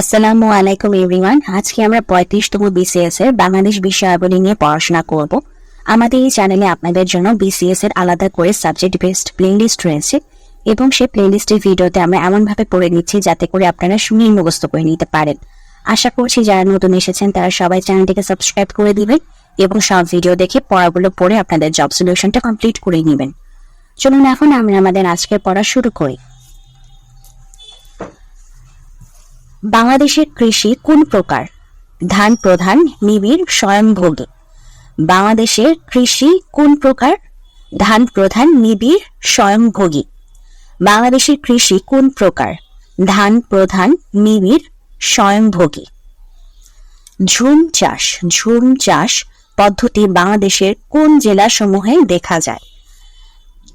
আসসালামু আলাইকুম এভরিওয়ান আজকে আমরা পঁয়ত্রিশতম বিসিএস এর বাংলাদেশ বিষয়াবলী নিয়ে পড়াশোনা করব। আমাদের এই চ্যানেলে আপনাদের জন্য বিসিএস এর আলাদা করে সাবজেক্ট বেসড প্লেলিস্ট রয়েছে এবং সেই প্লেলিস্টের ভিডিওতে আমরা এমনভাবে পড়ে নিচ্ছি যাতে করে আপনারা শুনেই মুখস্থ করে নিতে পারেন। আশা করছি যারা নতুন এসেছেন, তারা সবাই চ্যানেলটিকে সাবস্ক্রাইব করে দিবেন এবং সব ভিডিও দেখে পড়াগুলো পড়ে আপনাদের জব সলিউশনটা কমপ্লিট করে নেবেন। চলুন এখন আমরা আমাদের আজকের পড়া শুরু করি। বাংলাদেশের কৃষি কোন প্রকার? ধান প্রধান, নিবিড়, স্বয়ংভোগী। বাংলাদেশের কৃষি কোন প্রকার? ধান প্রধান, নিবিড়, স্বয়ংভোগী। বাংলাদেশের কৃষি কোন প্রকার? ধান প্রধান, নিবিড়, স্বয়ংভোগী। ঝুম চাষ। ঝুম চাষ পদ্ধতি বাংলাদেশের কোন জেলাসমূহে দেখা যায়?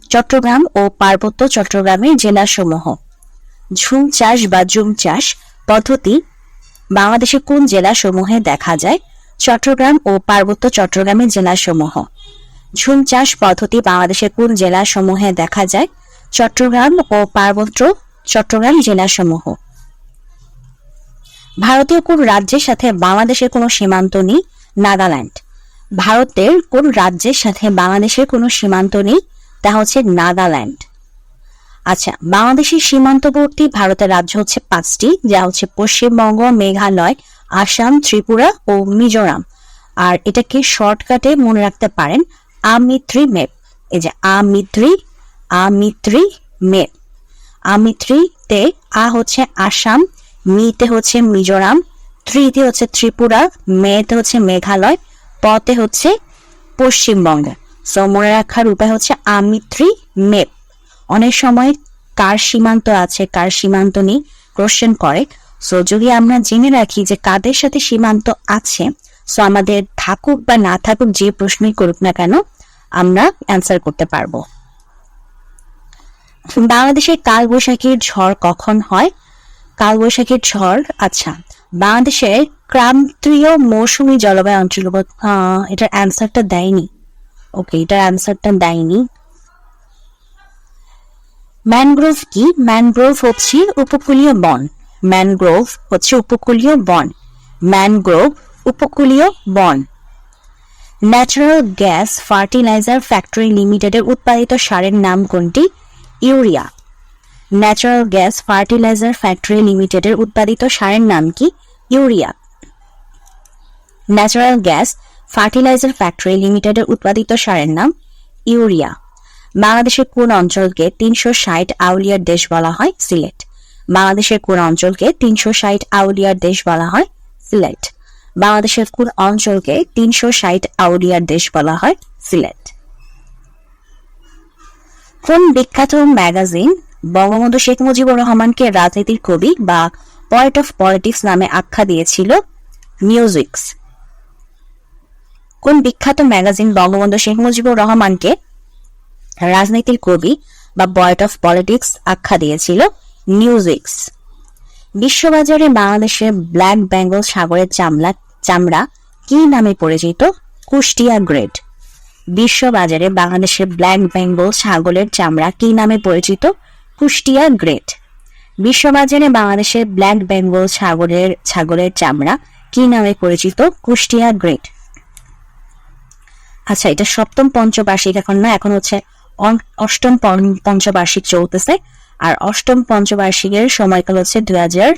চট্টগ্রাম ও পার্বত্য চট্টগ্রামের জেলাসমূহ। ঝুম চাষ বা জুম চাষ পদ্ধতি বাংলাদেশের কোন জেলাসমূহে দেখা যায়? চট্টগ্রাম ও পার্বত্য চট্টগ্রামের জেলাসমূহ। ঝুম চাষ পদ্ধতি বাংলাদেশের কোন জেলাসমূহে দেখা যায়? চট্টগ্রাম ও পার্বত্য চট্টগ্রাম জেলাসমূহ। ভারতীয় কোন রাজ্যের সাথে বাংলাদেশের কোনো সীমান্ত নেই? নাগাল্যান্ড। ভারতের কোন রাজ্যের সাথে বাংলাদেশের কোনো সীমান্ত নেই? তা হচ্ছে নাগাল্যান্ড। আচ্ছা বাংলাদেশের সীমান্তবর্তী ভারতের রাজ্য হচ্ছে পাঁচটি, যা হচ্ছে পশ্চিমবঙ্গ, মেঘালয়, আসাম, ত্রিপুরা ও মিজোরাম। আর এটাকে শর্টকাটে মনে রাখতে পারেন, আমিত্রি মেপ। এই যে আমিত্রি আমিত্রি মেপ। আমিত্রিতে আ হচ্ছে আসাম মিতে হচ্ছে মিজোরাম ত্রিতে হচ্ছে ত্রিপুরা মেতে হচ্ছে মেঘালয় পতে হচ্ছে পশ্চিমবঙ্গ। সো মনে রাখার উপায় হচ্ছে আমিত্রি মেপ। অনেক সময় কার সীমান্ত আছে কার সীমান্ত নেই কোশ্চেন করে। সো যদি আমরা জেনে রাখি যে কাদের সাথে সীমান্ত আছে সো আমাদের থাকুক বা না থাকুক যে প্রশ্নই করুক না কেন আমরা অ্যান্সার করতে পারব। বাংলাদেশের কালবৈশাখীর ঝড় কখন হয়? কালবৈশাখীর ঝড় আচ্ছা বাংলাদেশের ক্রান্তীয় মৌসুমী জলবায়ু অঞ্চলগত আহ, এটার অ্যান্সারটা দেয়নি। ওকে এটার অ্যান্সারটা দেয়নি। ম্যানগ্রোভ কি? ম্যানগ্রোভ হচ্ছে উপকূলীয় বন। ম্যানগ্রোভ হচ্ছে উপকূলীয় বন। ম্যানগ্রোভ উপকূলীয় বন। ন্যাচারাল গ্যাস ফার্টিলাইজার ফ্যাক্টরি লিমিটেডের উৎপাদিত সারের নাম কোনটি? Urea natural gas fertiliser factory লিমিটেডের উৎপাদিত সারের নাম কি? Urea natural gas fertiliser factory লিমিটেডের উৎপাদিত সারের নাম ইউরিয়া বাংলাদেশের কোন অঞ্চলকে তিনশো ষাট আউলিয়ার দেশ বলা হয়? সিলেট। বাংলাদেশের কোন অঞ্চলকে তিনশো ষাট আউলিয়ার দেশ বলা হয়? সিলেট। বাংলাদেশের কোন অঞ্চলকে তিনশো ষাট আউলিয়ার দেশ বলা হয়? সিলেট। কোন বিখ্যাত ম্যাগাজিন বঙ্গবন্ধু শেখ মুজিবুর রহমানকে রাজনীতির কবি বা পয়েট অফ পলিটিক্স নামে আখ্যা দিয়েছিল? মিউজিক্স কোন বিখ্যাত ম্যাগাজিন বঙ্গবন্ধু শেখ মুজিবুর রহমানকে রাজনীতির কবি বা বয়েট অফ পলিটিক্স আখ্যা দিয়েছিল নিউজিক্স বিশ্ববাজারে বাংলাদেশের ব্ল্যাক বেঙ্গল সাগরের চামড়া চামড়া কি নামে পরিচিত? কুষ্টিয়া গ্রেড বিশ্ববাজারে বাংলাদেশের ব্ল্যাক বেঙ্গল ছাগলের চামড়া কি নামে পরিচিত? কুষ্টিয়া গ্রেড বিশ্ববাজারে বাংলাদেশের ব্ল্যাক বেঙ্গল ছাগলের ছাগলের চামড়া কি নামে পরিচিত? কুষ্টিয়া গ্রেড আচ্ছা এটা সপ্তম পঞ্চবার্ষিক এখন না? এখন হচ্ছে অষ্টম পঞ্চবার্ষিক চলতেছে। আর অষ্টম পঞ্চবার্ষিকের সময়কাল হচ্ছে দুই হাজার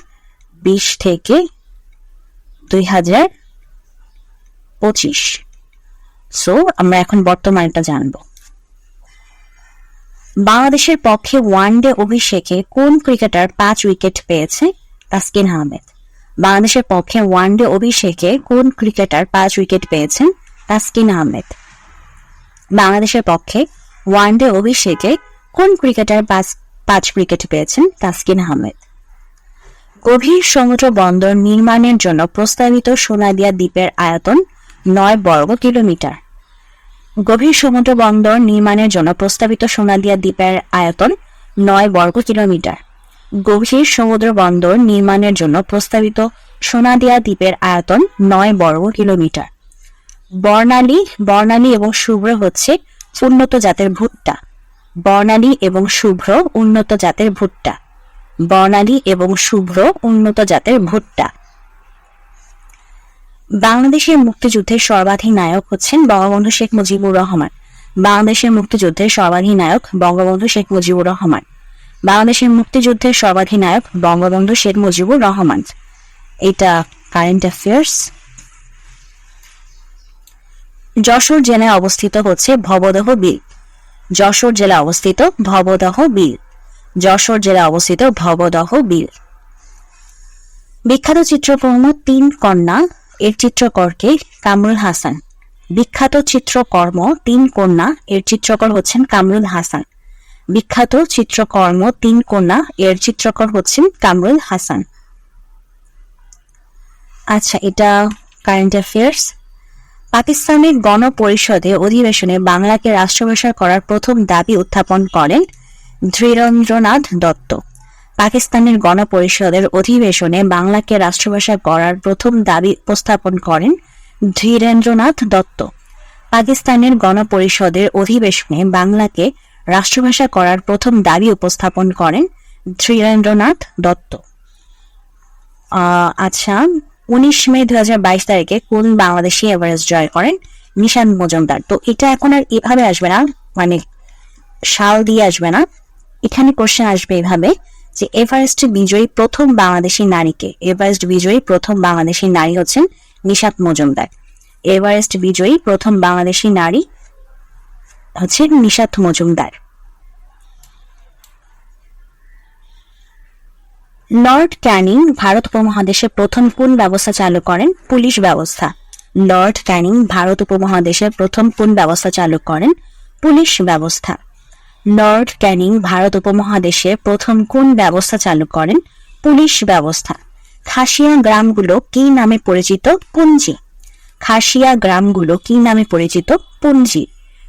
বিশ থেকে দুই হাজার পঁচিশ। সো আমরা এখন বর্তমানটা জানব। বাংলাদেশের পক্ষে ওয়ানডে অভিষেকে কোন ক্রিকেটার পাঁচ উইকেট পেয়েছে? তাসকিন আহমেদ। বাংলাদেশের পক্ষে ওয়ানডে অভিষেকে কোন ক্রিকেটার পাঁচ উইকেট পেয়েছেন? তাসকিন আহমেদ। বাংলাদেশের পক্ষে ওয়ানডে অভিষেকে কোন ক্রিকেটার পাঁচ পাঁচ উইকেট পেয়েছেন? তাসকিন আহমেদ। গভীর সমুদ্র বন্দর নির্মাণের জন্য প্রস্তাবিত সোনাদিয়া দ্বীপের আয়তন নয় বর্গ কিলোমিটার। গভীর সমুদ্র বন্দর নির্মাণের জন্য প্রস্তাবিত সোনাদিয়া দ্বীপের আয়তন নয় বর্গ কিলোমিটার। গভীর সমুদ্র বন্দর নির্মাণের জন্য প্রস্তাবিত সোনাদিয়া দ্বীপের আয়তন নয় বর্গ কিলোমিটার। বর্ণালী বর্ণালী এবং শুভ্র হচ্ছে উন্নত জাতের ভুট্টা। বর্ণালী এবং শুভ্র উন্নত জাতের ভুট্টা। বর্ণালী এবং শুভ্র উন্নত জাতের ভুট্টা। বাংলাদেশের মুক্তিযুদ্ধের সর্বাধিনায়ক হচ্ছেন বঙ্গবন্ধু শেখ মুজিবুর রহমান। বাংলাদেশের মুক্তিযুদ্ধের সর্বাধিনায়ক বঙ্গবন্ধু শেখ মুজিবুর রহমান। বাংলাদেশের মুক্তিযুদ্ধের সর্বাধিনায়ক বঙ্গবন্ধু শেখ মুজিবুর রহমান। এটা কারেন্ট অ্যাফেয়ার্স যশোর জেলায় অবস্থিত হচ্ছে ভবদহ বিল যশোর জেলা অবস্থিত ভবদহ বিল যশোর জেলা অবস্থিত ভবদহ বিল বিখ্যাত চিত্রকর্ম তিন কন্যা, এর চিত্রকরকে কামরুল হাসান। বিখ্যাত চিত্রকর্ম তিন কন্যা, এর চিত্রকর হচ্ছেন কামরুল হাসান। বিখ্যাত চিত্রকর্ম তিন কন্যা, এর চিত্রকর হচ্ছেন কামরুল হাসান। আচ্ছা এটা কারেন্ট অ্যাফেয়ার্স পাকিস্তানের গণপরিষদে অধিবেশনে বাংলাকে রাষ্ট্রভাষা করার প্রথম দাবি উত্থাপন করেন ধীরেন্দ্রনাথ দত্ত। পাকিস্তানের গণপরিষদের অধিবেশনে বাংলাকে রাষ্ট্রভাষা করার প্রথম দাবি উপস্থাপন করেন ধীরেন্দ্রনাথ দত্ত। পাকিস্তানের গণপরিষদের অধিবেশনে বাংলাকে রাষ্ট্রভাষা করার প্রথম দাবি উপস্থাপন করেন ধীরেন্দ্রনাথ দত্ত। আচ্ছা উনিশ মে দু হাজার বাইশ তারিখে কোন বাংলাদেশি এভারেস্ট জয় করেন? নিশান মজুমদার। তো এটা এখন আর এভাবে আসবে না মানে সাল দিয়ে আসবে না। এখানে কোশ্চেন আসবে এভাবে যে এভারেস্ট বিজয়ী প্রথম বাংলাদেশি নারীকে এভারেস্ট বিজয়ী প্রথম বাংলাদেশি নারী হচ্ছেন নিশাত মজুমদার। এভারেস্ট বিজয়ী প্রথম বাংলাদেশি নারী হচ্ছে নিশাত মজুমদার। লর্ড ক্যানিং ভারত উপমহাদেশে প্রথম কোন ব্যবস্থা চালু করেন? পুলিশ ব্যবস্থা। লর্ড ক্যানিং ভারত উপমহাদেশে প্রথম কোন ব্যবস্থা চালু করেন? পুলিশ ব্যবস্থা। লর্ড ক্যানিং ভারত উপমহাদেশে প্রথম কোন ব্যবস্থা চালু করেন? পুলিশ ব্যবস্থা। খাসিয়া গ্রামগুলো কি নামে পরিচিত? পুঞ্জি। খাসিয়া গ্রামগুলো কি নামে পরিচিত? পুঞ্জি।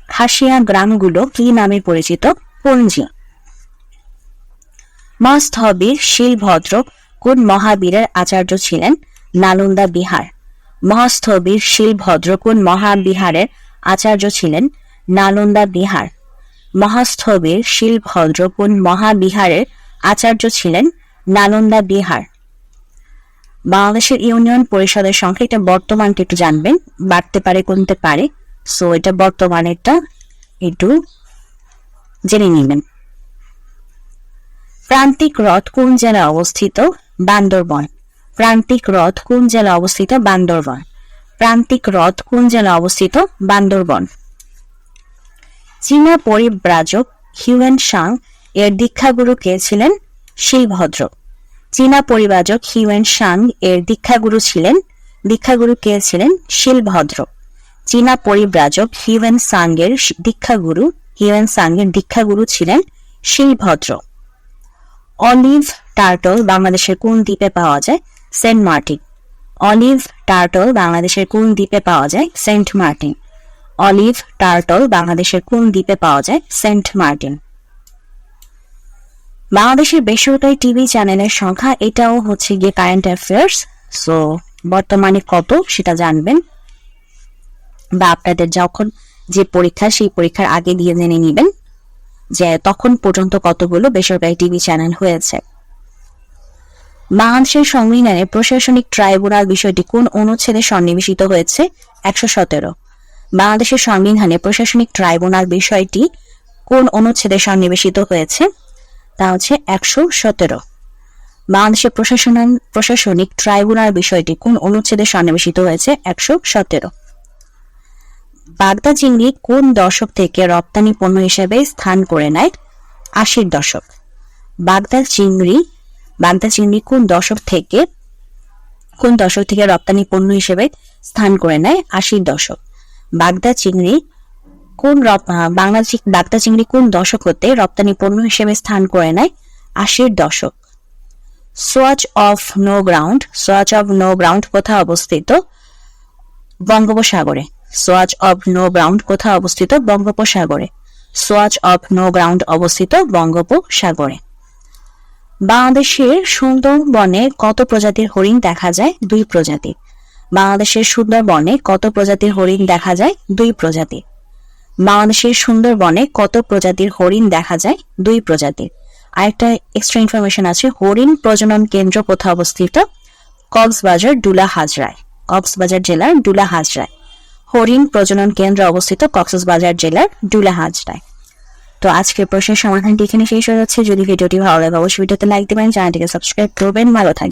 খাসিয়া গ্রামগুলো কি নামে পরিচিত? পুঞ্জি। মস্তহবীর শিলভদ্র কোন মহাবীরের আচার্য ছিলেন? নালন্দা বিহার। মহাস্থবীর শিলভদ্র কোন মহাবিহারের আচার্য ছিলেন? নালন্দা বিহার। মহাস্থবীর শিলভদ্র কোন মহাবিহারের আচার্য ছিলেন? নালন্দা বিহার। বাংলাদেশের ইউনিয়ন পরিষদের সংখ্যা এটা বর্তমানটা একটু জানবেন, বাড়তে পারে, কমতে পারে। সো এটা বর্তমানেরটা একটু জেনে নেবেন। প্রান্তিক হ্রদ কোন জেলায় অবস্থিত? বান্দরবন। প্রান্তিক হ্রদ কোন জেলায় অবস্থিত? বান্দরবন। প্রান্তিক হ্রদ কোন জেলায় অবস্থিত? বান্দরবন। চীনা পরিব্রাজক হিউয়েন সাং এর দীক্ষাগুরু কে ছিলেন? শিলভদ্র চীনা পরিব্রাজক হিউয়েন সাং এর দীক্ষাগুরু ছিলেন। দীক্ষাগুরু কে ছিলেন? শিলভদ্র চীনা পরিব্রাজক হিউয়েন সাংয়ের দীক্ষাগুরু, হিউয়েন সাংয়ের দীক্ষাগুরু ছিলেন শিলভদ্র অলিভ টার্টল বাংলাদেশের কোন দ্বীপে পাওয়া যায়? সেন্ট মার্টিন অলিভ টার্টল বাংলাদেশের কোন দ্বীপে পাওয়া যায়? সেন্ট মার্টিন অলিভ টার্টল বাংলাদেশের কোন দ্বীপে পাওয়া যায়? সেন্ট মার্টিন বাংলাদেশের বেসরকারি টিভি চ্যানেলের সংখ্যা এটাও হচ্ছে গিয়ে কারেন্ট অ্যাফেয়ার্স সো বর্তমানে কত সেটা জানবেন। বা আপনাদের যখন যে পরীক্ষা, সেই পরীক্ষার আগে দিয়ে জেনে নেবেন। যে তখন পর্যন্ত কতগুলো বেসরকারি টিভি চ্যানেল হয়েছে। বাংলাদেশের সংবিধানে প্রশাসনিক ট্রাইব্যুনাল বিষয়টি কোন অনুচ্ছেদে সন্নিবেশিত হয়েছে, একশো সতেরো। বাংলাদেশের সংবিধানে প্রশাসনিক ট্রাইব্যুনাল বিষয়টি কোন অনুচ্ছেদে সন্নিবেশিত হয়েছে, তা হচ্ছে একশো সতেরো। বাংলাদেশের প্রশাসন প্রশাসনিক ট্রাইব্যুনাল বিষয়টি কোন অনুচ্ছেদে সন্নিবেশিত হয়েছে, একশো সতেরো। বাগদা চিংড়ি কোন দশক থেকে রপ্তানি পণ্য হিসেবে স্থান করে নেয়? আশির দশক। বাগদা চিংড়ি বাগদা চিংড়ি কোন দশক থেকে, কোন দশক থেকে রপ্তানি পণ্য হিসেবে স্থান করে নেয়? আশির দশক। বাগদা চিংড়ি কোন বাংলা বাগদা চিংড়ি কোন দশক হতে রপ্তানি পণ্য হিসেবে স্থান করে নেয়? আশির দশক। Swatch of no ground swatch of no ground কোথায় অবস্থিত? বঙ্গোপসাগরে। সোয়াচ অব নো গ্রাউন্ড কোথায় অবস্থিত? বঙ্গোপসাগরে। সোয়াচ অব নো গ্রাউন্ড অবস্থিত বঙ্গোপসাগরে। বাংলাদেশের সুন্দরবনে কত প্রজাতির হরিণ দেখা যায়? দুই প্রজাতি। বাংলাদেশের সুন্দরবনে কত প্রজাতির হরিণ দেখা যায়? দুই প্রজাতি। বাংলাদেশের সুন্দরবনে কত প্রজাতির হরিণ দেখা যায়? দুই প্রজাতির আরেকটা এক্সট্রা ইনফরমেশন আছে। হরিণ প্রজনন কেন্দ্র কোথায় অবস্থিত? কক্সবাজার ডুলা হাজরায় কক্সবাজার জেলার ডুলা হাজরায় হরিণ প্রজনন কেন্দ্র অবস্থিত কক্সবাজার জেলার ডুলা হাজটায় তো আজকের প্রশ্নের সমাধানটি এখানে শেষ হয়ে যাচ্ছে। যদি ভিডিওটি ভালো লাগে, অবশ্যই ভিডিওতে লাইক দেবেন, চ্যানেলটিকে সাবস্ক্রাইব করবেন। ভালো থাকবেন।